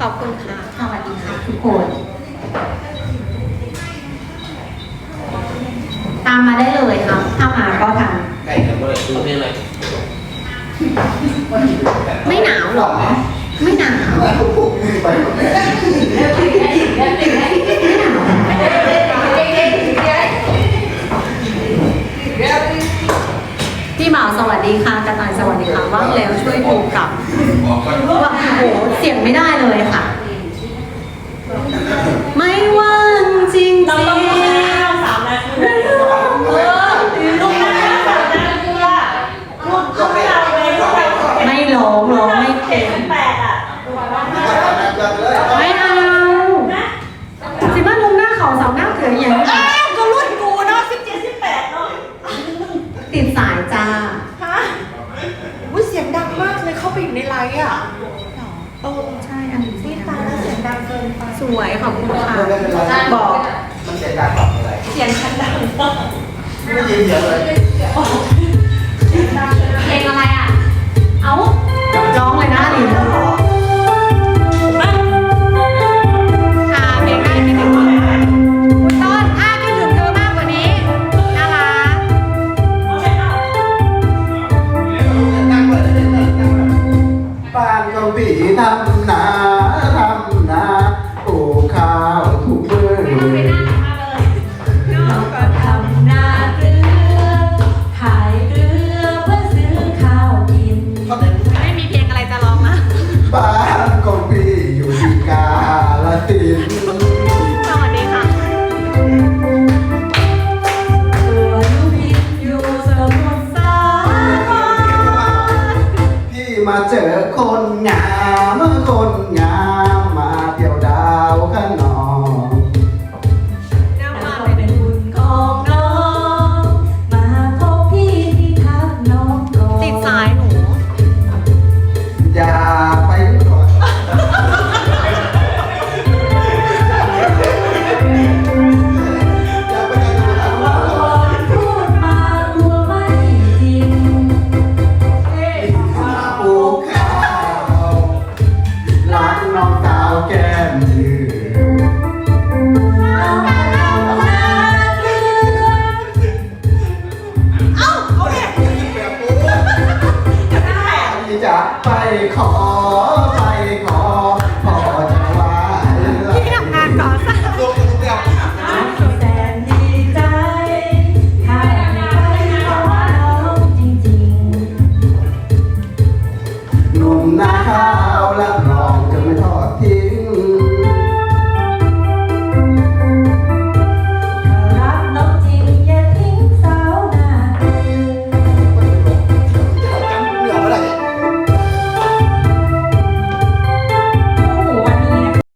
ขอบคุณค่ะ สวัสดีค่ะทุกคน ตามมาได้เลยครับถ้ามาก็ทันไก่กับเบอร์ดูเพลงอะไรไม่หนาวหรอ ไม่หนาว ไปหมดแล้วไม่หนาวพี่หมาวสวัสดีค่ะกระต่ายสวัสดีค่ะว่างแล้วช่วยโทรกลับว่าโอ้โหเสียงไม่ได้เลยค่ะ ไม่ว่างจริงจเราริต้องงข้าวสามนาทีเออลูกหน้าสามนาทีอะลูกลูกเราเลยลูกเราไม่ร้องร้องไม่เจ็เป็ดนแปดอะ ไม่เอาสิบ้าลุงหน้าเขาเสาหน้าเขืออย่างนี้อ้าวก็รุ่นกูเนาะสิบเจ็ดสิบแปดเนาะติดสายจ้าฮะอุ้ยเสียงดังมากเลยเข้าไปอยู่ในไลฟ์อะเออใช่อันนี้นี่ตายแล้วเสียงดังเกินไปสวยขอบคุณค่ะบอกมันเสียการตอบอะไรเสียงฉันดังมากไม่ยินเสียงเลยเพลงอะไรอะ เอาร้องเลยนะลิน ข พี่จะไปขอ